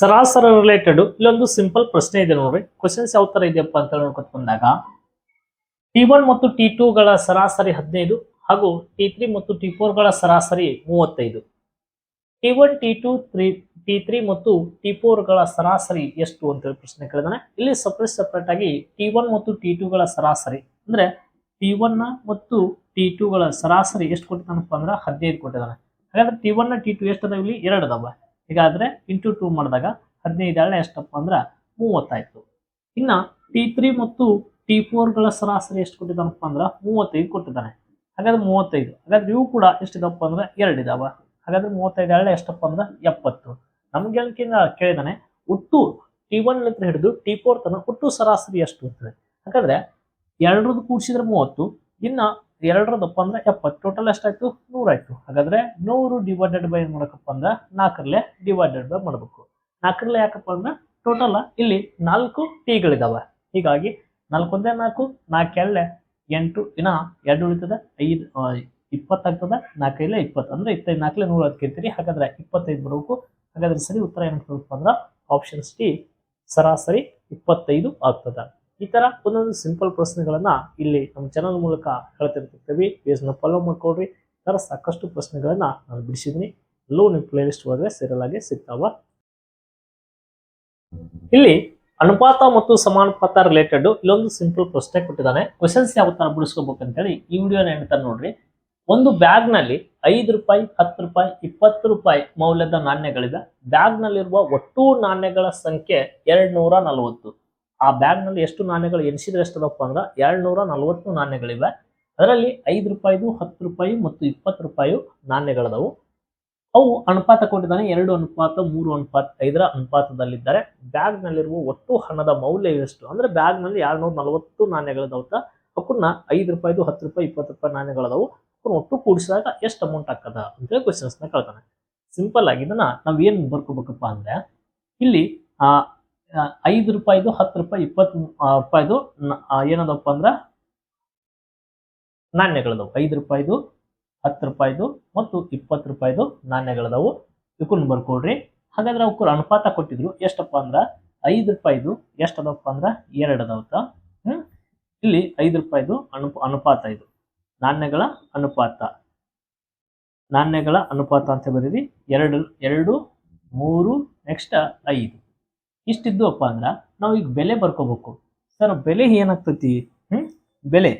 ಸರಾಸರ related ಇಲ್ಲೊಂದು simple ಪ್ರಶ್ನೆ ಇದೆ ನೋಡ್ರಿ. ಕ್ವಶನ್ಸ್ ಯಾವ ತರ ಇದೆಯಪ್ಪ ಅಂತ ನೋಡ್ಕೊತ ಬಂದಾಗ ಟಿ ಒನ್ ಮತ್ತು ಟಿ ಟೂಗಳ ಸರಾಸರಿ ಹದಿನೈದು ಹಾಗೂ ಟಿ ತ್ರೀ ಮತ್ತು ಟಿ ಫೋರ್ಗಳ ಸರಾಸರಿ ಮೂವತ್ತೈದು. T one T two three T three ಮತ್ತು ಟಿ ಫೋರ್ಗಳ ಸರಾಸರಿ ಎಷ್ಟು ಅಂತೇಳಿ ಪ್ರಶ್ನೆ ಕೇಳಿದಾನೆ. ಇಲ್ಲಿ ಸಪ್ರೇಟ್ ಸಪ್ರೇಟ್ ಆಗಿ ಟಿ ಒನ್ ಮತ್ತು ಟಿ ಟೂ ಗಳ ಸರಾಸರಿ ಅಂದ್ರೆ ಟಿ ಒನ್ ಮತ್ತು ಟಿ ಟೂ ಗಳ ಸರಾಸರಿ ಎಷ್ಟು ಕೊಟ್ಟಿದ್ದಾನಪ್ಪ ಅಂದ್ರೆ ಹದಿನೈದು ಕೊಟ್ಟಿದ್ದಾನೆ. ಹಾಗಾದ್ರೆ ಟಿ ಒನ್ ಟಿ ಟೂ ಎಷ್ಟು ಅದಾವ ಇಲ್ಲಿ? ಎರಡು ಅದಾವ. ಹೀಗಾದ್ರೆ ಇಂಟು ಟೂ ಮಾಡಿದಾಗ ಹದಿನೈದು ಎಷ್ಟಪ್ಪ ಅಂದ್ರೆ ಮೂವತ್ತಾಯ್ತು. ಇನ್ನ ಟಿ ತ್ರೀ ಮತ್ತು ಟಿ ಗಳ ಸರಾಸರಿ ಎಷ್ಟು ಕೊಟ್ಟಿದ್ದಾನಪ್ಪ ಅಂದ್ರೆ ಮೂವತ್ತೈದು ಕೊಟ್ಟಿದ್ದಾನೆ. ಹಾಗಾದ್ರೆ ಮೂವತ್ತೈದು. ಹಾಗಾದ್ರೆ ಇವು ಕೂಡ ಎಷ್ಟಿದಪ್ಪ ಅಂದ್ರೆ ಎರಡು ಇದಾವ ಹಾಗಾದ್ರೆ ಮೂವತ್ತೈದು ಎಳ್ಳೆ ಎಷ್ಟಪ್ಪ ಅಂದ್ರೆ ಎಪ್ಪತ್ತು. ನಮ್ಗೆ ಹೇಳಿಕೆಯಿಂದ ಕೇಳಿದಾನೆ, ಒಟ್ಟು ಟಿ ಒನ್ ಹತ್ರ ಹಿಡಿದು ಟಿ ಫೋರ್ ತನಕ ಒಟ್ಟು ಸರಾಸರಿ ಎಷ್ಟು ಅಂತೇಳಿ ಹಾಗಾದ್ರೆ ಎರಡರದ್ದು ಕೂಡಿಸಿದ್ರೆ ಮೂವತ್ತು. ಇನ್ನ ಎರಡರದಪ್ಪ ಅಂದ್ರೆ ಎಪ್ಪತ್ತು. ಟೋಟಲ್ ಎಷ್ಟಾಯ್ತು? ನೂರಾಯ್ತು. ಹಾಗಾದ್ರೆ ನೂರು ಡಿವೈಡೆಡ್ ಬೈ ಏನ್ ಮಾಡಕಪ್ಪ ಅಂದ್ರೆ ನಾಲ್ಕರಲ್ಲೇ ಡಿವೈಡೆಡ್ ಬೈ ಮಾಡಬೇಕು. ನಾಲ್ಕರಲ್ಲೇ ಯಾಕಪ್ಪ ಅಂದ್ರೆ ಟೋಟಲ್ ಇಲ್ಲಿ ನಾಲ್ಕು ಟಿಗಳಿದಾವೆ ಹೀಗಾಗಿ ನಾಲ್ಕೊಂದೇ ನಾಲ್ಕು ನಾಲ್ಕು ಎಳ್ಳೆ ಎಂಟು, ಇನ್ನ ಎರಡು ಉಳಿತದೆ ಐದು ಇಪ್ಪತ್ತಾಗ್ತದೆ ನಾಲ್ಕೈಲೆ ಇಪ್ಪತ್ತು. ಅಂದ್ರೆ ಇಪ್ಪತ್ತೈದು ನಾಲ್ಕಲೆ ನೂರ ಕೇಳ್ತೀರಿ. ಹಾಗಾದ್ರೆ ಇಪ್ಪತ್ತೈದು ಬರಬೇಕು. ಹಾಗಾದ್ರೆ ಸರಿ ಉತ್ತರ ಏನಾಗ್ತದಪ್ಪ ಅಂದ್ರೆ ಆಪ್ಷನ್ಸ್ ಟಿ ಸರಾಸರಿ ಇಪ್ಪತ್ತೈದು ಆಗ್ತದೆ. ಈ ತರ ಒಂದೊಂದು ಸಿಂಪಲ್ ಪ್ರಶ್ನೆಗಳನ್ನ ಇಲ್ಲಿ ನಮ್ಮ ಚಾನಲ್ ಮೂಲಕ ಹೇಳ್ತಿರ್ತಿರ್ತೀವಿ ನ ಫಾಲೋ ಮಾಡ್ಕೊಳ್ರಿ. ತರ ಸಾಕಷ್ಟು ಪ್ರಶ್ನೆಗಳನ್ನ ನಾನು ಬಿಡಿಸಿದ್ದೀನಿ ಎಲ್ಲೂ ನಿಮ್ಮ ಪ್ಲೇ ಲಿಸ್ಟ್ ಹೋದ್ರೆ ಸೀರಿಯಲ್ ಆಗಿ ಸಿಗ್ತಾವ. ಇಲ್ಲಿ ಅನುಪಾತ ಮತ್ತು ಸಮಾನುಪಾತ ರಿಲೇಟೆಡ್ ಇಲ್ಲೊಂದು ಸಿಂಪಲ್ ಪ್ರಶ್ನೆ ಕೊಟ್ಟಿದ್ದಾನೆ. ಕ್ವಶನ್ಸ್ ಯಾವ ತರ ಬಿಡಿಸ್ಕೋಬೇಕಂತೇಳಿ ಈ ವಿಡಿಯೋನ ಹೇಳ್ತಾರೆ ನೋಡ್ರಿ. ಒಂದು ಬ್ಯಾಗ್ನಲ್ಲಿ ಐದು ರೂಪಾಯಿ, ಹತ್ತು ರೂಪಾಯಿ, ಇಪ್ಪತ್ತು ರೂಪಾಯಿ ಮೌಲ್ಯದ ನಾಣ್ಯಗಳಿದೆ. ಬ್ಯಾಗ್ ನಲ್ಲಿರುವ ಒಟ್ಟು ನಾಣ್ಯಗಳ ಸಂಖ್ಯೆ ಎರಡ್ ನೂರ ನಲವತ್ತು. ಆ ಬ್ಯಾಗ್ನಲ್ಲಿ ಎಷ್ಟು ನಾಣ್ಯಗಳು ಎಣಿಸಿದ್ರೆ ಎಷ್ಟದಪ್ಪ ಅಂದ್ರೆ ಎರಡು ನೂರ ನಲವತ್ತು ನಾಣ್ಯಗಳಿವೆ. ಅದರಲ್ಲಿ ಐದು ರೂಪಾಯಿದು ಹತ್ತು ರೂಪಾಯಿ ಮತ್ತು ಇಪ್ಪತ್ತು ರೂಪಾಯಿ ನಾಣ್ಯಗಳದವು. ಅವು ಅನುಪಾತ ಕೊಟ್ಟಿದ್ದಾನೆ ಎರಡು ಅನುಪಾತ ಮೂರು ಅನುಪಾತ ಐದರ ಅನುಪಾತದಲ್ಲಿದ್ದಾರೆ. ಬ್ಯಾಗ್ನಲ್ಲಿರುವ ಒಟ್ಟು ಹಣದ ಮೌಲ್ಯ ಎಷ್ಟು? ಅಂದ್ರೆ ಬ್ಯಾಗ್ನಲ್ಲಿ ಎರಡ್ನೂರ ನಲವತ್ತು ನಾಣ್ಯಗಳದವತ್ತ ಅವಕ್ಕನ್ನ ಐದು ರೂಪಾಯಿದು ಹತ್ತು ರೂಪಾಯಿ ಇಪ್ಪತ್ತು ರೂಪಾಯಿ ನಾಣ್ಯಗಳದವು. ಅವನ್ನ ಒಟ್ಟು ಕೂಡಿಸಿದಾಗ ಎಷ್ಟು ಅಮೌಂಟ್ ಆಗ್ತದ ಅಂತೇಳಿ ಕ್ವಶನ್ಸ್ನ ಕೇಳ್ತಾನೆ. ಸಿಂಪಲ್ ಆಗಿ ಇದನ್ನ ನಾವ್ ಏನ್ ಬರ್ಕೋಬೇಕಪ್ಪ ಅಂದ್ರೆ ಇಲ್ಲಿ ಆ, ಐದು ರೂಪಾಯಿದು, ಹತ್ತು ರೂಪಾಯಿ, ಇಪ್ಪತ್ತು ರೂಪಾಯಿದು ಏನದಪ್ಪ ಅಂದ್ರೆ ನಾಣ್ಯಗಳದವು. ಐದು ರೂಪಾಯಿದು, ಹತ್ತು ರೂಪಾಯಿದು ಮತ್ತು ಇಪ್ಪತ್ತು ರೂಪಾಯಿದು ನಾಣ್ಯಗಳದವು. ಇವಕ್ಕನ್ನು ಬರ್ಕೊಡ್ರಿ. ಹಾಗಾದ್ರೆ ಅವಕ್ಕೂ ಅನುಪಾತ ಕೊಟ್ಟಿದ್ರು ಎಷ್ಟಪ್ಪ ಅಂದ್ರೆ ಐದು ರೂಪಾಯಿದು ಎಷ್ಟು ಅದಪ್ಪ ಅಂದ್ರ ಎರಡು ಅದಾವತ್ತ ಹ್ಮ್? ಇಲ್ಲಿ ಐದು ರೂಪಾಯಿದು ಅನುಪ, ಅನುಪಾತ ಇದು. ನಾಣ್ಯಗಳ ಅನುಪಾತ. ನಾಣ್ಯಗಳ ಅನುಪಾತ ಅಂತ ಬರೀರಿ ಎರಡು ಎರಡು, ಮೂರು, ನೆಕ್ಸ್ಟ್ ಐದು. ಇಷ್ಟಿದ್ದುವಪ್ಪ ಅಂದ್ರೆ ನಾವು ಈಗ ಬೆಲೆ ಬರ್ಕೋಬೇಕು. ಸರ್, ಬೆಲೆ ಏನಾಗ್ತತಿ? ಹ್ಮ್? ಬೆಲೆ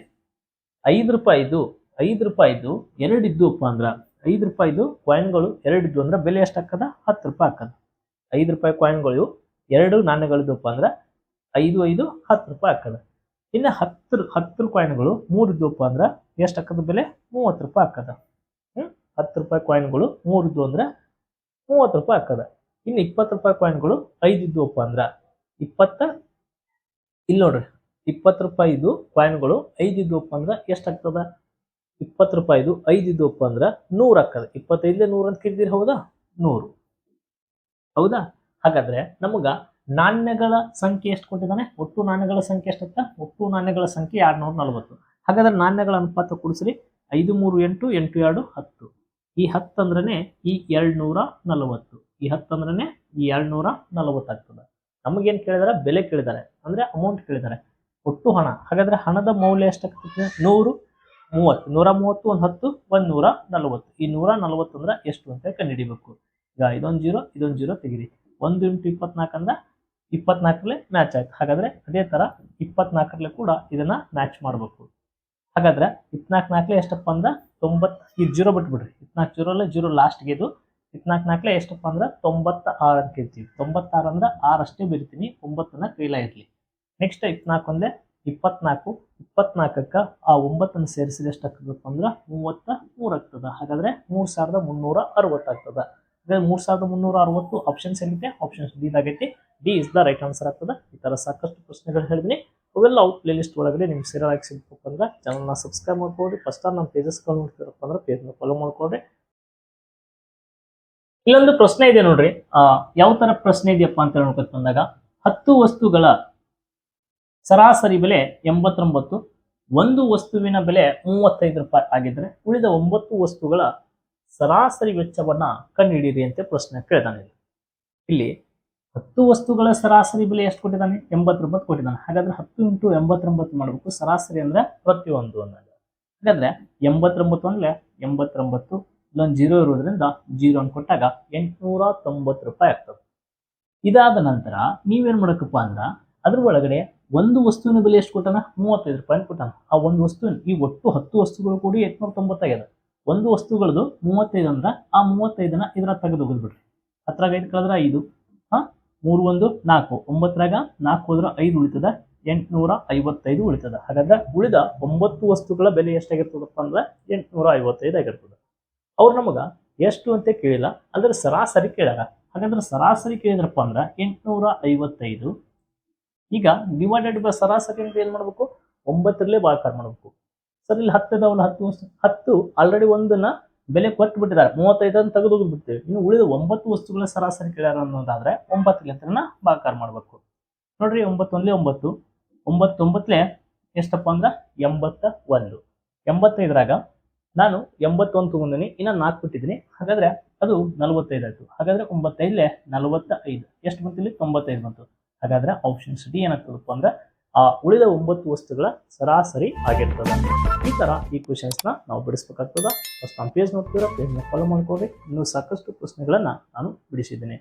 ಐದು ರೂಪಾಯಿದು ಐದು ರೂಪಾಯಿದು ಎರಡು ಇದ್ದುವಪ್ಪ ಅಂದ್ರೆ ಐದು ರೂಪಾಯಿದು ಕಾಯಿನ್ಗಳು ಇದ್ವು ಅಂದ್ರೆ ಬೆಲೆ ಎಷ್ಟು ಹಾಕದ ಹತ್ತು ರೂಪಾಯಿ ಹಾಕದ ಐದು ರೂಪಾಯಿ ಕಾಯಿನ್ಗಳು ಎರಡು ನಾಣ್ಯಗಳಿದ್ದಪ್ಪ ಅಂದ್ರೆ ಐದು ಐದು, ಹತ್ತು ರೂಪಾಯಿ ಹಾಕದ ಇನ್ನು ಹತ್ತು ಹತ್ತು ಕಾಯಿನ್ಗಳು ಮೂರು ಇದ್ವಪ್ಪ ಅಂದ್ರೆ ಎಷ್ಟು ಹಾಕದ ಬೆಲೆ? ಮೂವತ್ತು ರೂಪಾಯಿ ಹಾಕದ ಹ್ಞೂ ಹತ್ತು ರೂಪಾಯಿ ಕಾಯಿನ್ಗಳು ಮೂರು ಇದ್ವು ಅಂದ್ರೆ ಮೂವತ್ತು ರೂಪಾಯಿ ಹಾಕದ ಇನ್ನು ಇಪ್ಪತ್ತು ರೂಪಾಯಿ ಕಾಯಿನ್ಗಳು ಐದು ಇದ್ವಪ್ಪ ಅಂದ್ರ ಇಪ್ಪತ್ತ ಇಲ್ಲಿ ನೋಡ್ರಿ, ಇಪ್ಪತ್ತು ರೂಪಾಯಿದು ಕಾಯಿನ್ಗಳು ಐದು ಇದ್ವಪ್ಪ ಅಂದ್ರ ಎಷ್ಟಾಗ್ತದ ಇಪ್ಪತ್ತು ರೂಪಾಯಿದು ಐದು ಇದ್ವಪ್ಪ ಅಂದ್ರ ನೂರು ಹಾಕದ ಇಪ್ಪತ್ತೈದಲೇ ನೂರು ಅಂತ ಕೇಳಿದಿರಿ ಹೌದಾ? ನೂರು. ಹೌದಾ? ಹಾಗಾದ್ರೆ ನಮಗ ನಾಣ್ಯಗಳ ಸಂಖ್ಯೆ ಎಷ್ಟು ಕೊಟ್ಟಿದ್ದಾನೆ? ಒಟ್ಟು ನಾಣ್ಯಗಳ ಸಂಖ್ಯೆ ಎಷ್ಟಾಗ್ತ ಒಟ್ಟು ನಾಣ್ಯಗಳ ಸಂಖ್ಯೆ ಎರಡು ನೂರ ನಲವತ್ತು. ಹಾಗಾದ್ರೆ ನಾಣ್ಯಗಳ ಅನುಪಾತ ಕೊಡಿಸ್ರಿ. ಐದು ಮೂರು ಎಂಟು ಎಂಟು ಎರಡು ಹತ್ತು. ಈ ಹತ್ತು ಅಂದ್ರನೆ ಈ ಎರಡು ನೂರ ನಲವತ್ತು. ಈ ಹತ್ತು ಅಂದ್ರೆ ಈ ಎರಡ್ನೂರ ನೂರ ನಲವತ್ತಾಗ್ತದೆ ನಮಗೇನು ಕೇಳಿದಾರೆ? ಬೆಲೆ ಕೇಳಿದ್ದಾರೆ ಅಂದ್ರೆ ಅಮೌಂಟ್ ಕೇಳಿದ್ದಾರೆ ಒಟ್ಟು ಹಣ. ಹಾಗಾದ್ರೆ ಹಣದ ಮೌಲ್ಯ ಎಷ್ಟಾಗ್ತದೆ ನೂರು, ಮೂವತ್ತು. ನೂರ ಮೂವತ್ತು, ಒಂದು ಹತ್ತು, ಒಂದ್ ನೂರ ನಲವತ್ತು. ಈ ನೂರ ನಲವತ್ತು ಅಂದ್ರೆ ಎಷ್ಟು ಅಂತ ಕಂಡುಹಿಡಿಬೇಕು. ಈಗ ಇದೊಂದು ಜೀರೋ ಇದೊಂದು ಜೀರೋ ತೆಗಿರಿ. ಒಂದು ಇಂಟು ಇಪ್ಪತ್ನಾಲ್ಕು ಅಂದ್ರೆ ಇಪ್ಪತ್ನಾಲ್ಕರಲ್ಲೇ ಮ್ಯಾಚ್ ಆಯ್ತು. ಹಾಗಾದ್ರೆ ಅದೇ ತರ ಇಪ್ಪತ್ನಾಲ್ಕರಲ್ಲೇ ಕೂಡ ಇದನ್ನ ಮ್ಯಾಚ್ ಮಾಡಬೇಕು. ಹಾಗಾದ್ರೆ ಇಪ್ಪತ್ನಾಲ್ಕು ನಾಲ್ಕಲೆ ಎಷ್ಟಪ್ಪ ಅಂದ್ರೆ ತೊಂಬತ್ತು, ಈ ಜೀರೋ ಬಿಟ್ಬಿಡ್ರಿ. ಇಪ್ಪತ್ನಾಲ್ಕು ಜೀರೋಲ್ಲ ಜೀರೋ ಲಾಸ್ಟ್ಗೆ ಇದು ಇಪ್ಪತ್ನಾಲ್ಕು ನಾಲ್ಕಲೆ ಎಷ್ಟಪ್ಪ ಅಂದ್ರೆ ತೊಂಬತ್ತ ಆರು ಅಂತ ಕೇಳ್ತೀವಿ. ತೊಂಬತ್ತಾರು ಅಂದ್ರೆ ಆರು ಅಷ್ಟೇ ಬರಿತೀನಿ ಒಂಬತ್ತನ್ನ ಕೈಲ ಇರಲಿ. ನೆಕ್ಸ್ಟ್ ಇಪ್ಪತ್ನಾಲ್ಕು ಒಂದೇ ಇಪ್ಪತ್ನಾಲ್ಕು, ಇಪ್ಪತ್ನಾಲ್ಕಕ್ಕ ಆ ಒಂಬತ್ತನ್ನು ಎಷ್ಟು ಆಗ್ತದಪ್ಪ ಅಂದ್ರೆ ಮೂವತ್ತ ಮೂರು ಆಗ್ತದ. ಹಾಗಾದ್ರೆ ಮೂರು ಸಾವಿರದ ಮುನ್ನೂರ ಅರವತ್ತು ಆಗ್ತದ. ಹಾಗಾದ್ರೆ ಮೂರು ಸಾವಿರದ ಮುನ್ನೂರ ಅರವತ್ತು ಆಪ್ಷನ್ಸ್ ಏನಿದೆ ಆಪ್ಷನ್ಸ್ ಡಿ ಆಗೈತಿ D is the right answer ಆಗ್ತದೆ. ಈ ಥರ ಸಾಕಷ್ಟು ಪ್ರಶ್ನೆಗಳು ಹೇಳಿದ್ನಿ. ಅವೆಲ್ಲ ಔಟ್ ಪ್ಲೇ ಲಿಸ್ಟ್ ಒಳಗಡೆ ನಿಮ್ಗೆ ಸೀರಿಯಲ್ ಆಗಿ ಅಂದ್ರೆ ಚಾನಲ್ನ ಸಬ್ಸ್ಕ್ರೈಬ್ ಮಾಡ್ಕೊಳ್ರಿ. ಫಸ್ಟ್ ನಮ್ಮ ಪೇಜಸ್ಗಳು ನೋಡ್ತಿರಪ್ಪ ಅಂದ್ರೆ ಪೇಜ್ನ ಫಾಲೋ ಮಾಡ್ಕೊಳ್ರಿ. ಇಲ್ಲೊಂದು ಪ್ರಶ್ನೆ ಇದೆ ನೋಡ್ರಿ. ಯಾವ ತರ ಪ್ರಶ್ನೆ ಇದೆಯಪ್ಪ ಅಂತ ನೋಡ್ಕೊತ ಬಂದಾಗ, ಹತ್ತು ವಸ್ತುಗಳ ಸರಾಸರಿ ಬೆಲೆ ಎಂಬತ್ತೊಂಬತ್ತು, ಒಂದು ವಸ್ತುವಿನ ಬೆಲೆ ಮೂವತ್ತೈದು ರೂಪಾಯಿ ಆಗಿದ್ರೆ ಉಳಿದ ಒಂಬತ್ತು ವಸ್ತುಗಳ ಸರಾಸರಿ ವೆಚ್ಚವನ್ನ ಕಂಡುಹಿಡಿಯಿರಿ ಅಂತ ಪ್ರಶ್ನೆ ಕೇಳ್ತಾನೆ ಇಲ್ಲಿ ಹತ್ತು ವಸ್ತುಗಳ ಸರಾಸರಿ ಬೆಲೆ ಎಷ್ಟು ಕೊಟ್ಟಿದ್ದಾನೆ? ಎಂಬತ್ತೊಂಬತ್ತು ಕೊಟ್ಟಿದ್ದಾನೆ. ಹಾಗಾದ್ರೆ ಹತ್ತು ಇಂಟು ಎಂಬತ್ತೊಂಬತ್ತು ಮಾಡಬೇಕು. ಸರಾಸರಿ ಅಂದ್ರೆ ಪ್ರತಿಯೊಂದು ಅನ್ನೋದು. ಹಾಗಾದ್ರೆ ಎಂಬತ್ತೊಂಬತ್ತು ಅಂದ್ರೆ ಎಂಬತ್ತೊಂಬತ್ತು ಇಲ್ಲೊಂದು ಜೀರೋ ಇರೋದ್ರಿಂದ ಜೀರೋ ಅನ್ನು ಕೊಟ್ಟಾಗ ಎಂಟುನೂರ ತೊಂಬತ್ತು ರೂಪಾಯಿ ಆಗ್ತದೆ. ಇದಾದ ನಂತರ ನೀವೇನು ಮಾಡೋಕಪ್ಪ ಅಂದ್ರೆ ಅದ್ರ ಒಳಗಡೆ ಒಂದು ವಸ್ತುವಿನ ಬೆಲೆ ಎಷ್ಟು ಕೊಟ್ಟಾನ? ಮೂವತ್ತೈದು ರೂಪಾಯಿ ಕೊಟ್ಟಾನ. ಆ ಒಂದು ವಸ್ತುವಿನ ಈ ಒಟ್ಟು ಹತ್ತು ವಸ್ತುಗಳು ಕೂಡಿ ಎಂಟುನೂರ ತೊಂಬತ್ತಾಗ್ಯದ ಒಂದು ವಸ್ತುಗಳದು ಮೂವತ್ತೈದು ಅಂದ್ರೆ ಆ ಮೂವತ್ತೈದನ್ನ ಇದ್ರ ತೆಗೆದು ಬಿಡ್ರಿ ಹತ್ರಾಗ ಐದು ಕಳೆದ್ರೆ ಐದು. ಹಾ? ಮೂರು ಒಂದು ನಾಲ್ಕು. ಒಂಬತ್ತರಾಗ ನಾಲ್ಕು ಹೋದ್ರೆ ಐದು ಉಳಿತದ. ಎಂಟುನೂರ ಐವತ್ತೈದು ಉಳಿತದ. ಹಾಗಾದ್ರೆ ಉಳಿದ ಒಂಬತ್ತು ವಸ್ತುಗಳ ಬೆಲೆ ಎಷ್ಟಾಗಿರ್ತದಪ್ಪ ಅಂದ್ರೆ ಎಂಟುನೂರ ಐವತ್ತೈದು ಆಗಿರ್ತದ. ಅವ್ರು ನಮಗ ಎಷ್ಟು ಅಂತ ಕೇಳಿಲ್ಲ, ಅಂದ್ರೆ ಸರಾಸರಿ ಕೇಳ್ಯಾರ. ಹಾಗಂದ್ರೆ ಸರಾಸರಿ ಕೇಳಿದ್ರಪ್ಪ ಅಂದ್ರೆ ಎಂಟುನೂರ ಐವತ್ತೈದು ಈಗ ಡಿವೈಡೆಡ್ ಬೈ ಸರಾಸರಿ ಅಂತ ಏನ್ ಮಾಡ್ಬೇಕು? ಒಂಬತ್ತರಲ್ಲೇ ಭಾಗಾಕಾರ ಮಾಡಬೇಕು. ಸರ್, ಇಲ್ಲಿ ಹತ್ತು ಇದಾವಲ್ಲ ಹತ್ತು ಹತ್ತು ಆಲ್ರೆಡಿ ಒಂದನ್ನ ಬೆಲೆ ಕೊಟ್ಟು ಬಿಟ್ಟಿದ್ದಾರೆ. ಮೂವತ್ತೈದನ್ನು ತೆಗೆದು ಬಿಡ್ತೇವೆ. ಇನ್ನು ಉಳಿದ ಒಂಬತ್ತು ವಸ್ತುಗಳ ಸರಾಸರಿ ಕೇಳ್ಯಾರ ಅನ್ನೋದಾದ್ರೆ ಒಂಬತ್ತಲಿಂತ್ರನ ಭಾಗಾಕಾರ ಮಾಡ್ಬೇಕು. ನೋಡ್ರಿ, ಒಂಬತ್ತೊಂದಲೇ ಒಂಬತ್ತು. ಒಂಬತ್ತೊಂಬತ್ತಲೆ ಎಷ್ಟಪ್ಪ ಅಂದ್ರೆ? ಎಂಬತ್ತ ಒಂದು ಎಂಬತ್ತೈದರಾಗ ನಾನು ಎಂಬತ್ತೊಂದು ತಗೊಂಡಿನಿ ಇನ್ನ ನಾಲ್ಕು ಬಿಟ್ಟಿದ್ದೀನಿ. ಹಾಗಾದ್ರೆ ಅದು ನಲವತ್ತೈದು ಆಯ್ತು. ಹಾಗಾದ್ರೆ ಒಂಬತ್ತೈದಲ್ಲೇ ನಲವತ್ತ ಐದು ಎಷ್ಟು ಬಂತು ಇಲ್ಲಿ? ತೊಂಬತ್ತೈದು ಬಂತು. ಹಾಗಾದ್ರೆ ಆಪ್ಷನ್ಸ್ ಡಿ ಏನಾಗ್ತದಪ್ಪ ಅಂದ್ರೆ ಆ ಉಳಿದ ಒಂಬತ್ತು ವಸ್ತುಗಳ ಸರಾಸರಿ ಆಗಿರ್ತದೆ. ಈ ತರ ಈ ಕ್ವಶನ್ಸ್ನ ನಾವು ಬಿಡಿಸ್ಬೇಕಾಗ್ತದ. ಫಸ್ಟ್ ನಮ್ಮ ಪೇಜ್ ನೋಡ್ತೀರಾ ನ ಫಾಲೋ ಮಾಡ್ಕೋಬೇಕು ಇನ್ನೂ ಸಾಕಷ್ಟು ಪ್ರಶ್ನೆಗಳನ್ನ ನಾನು ಬಿಡಿಸಿದ್ದೀನಿ.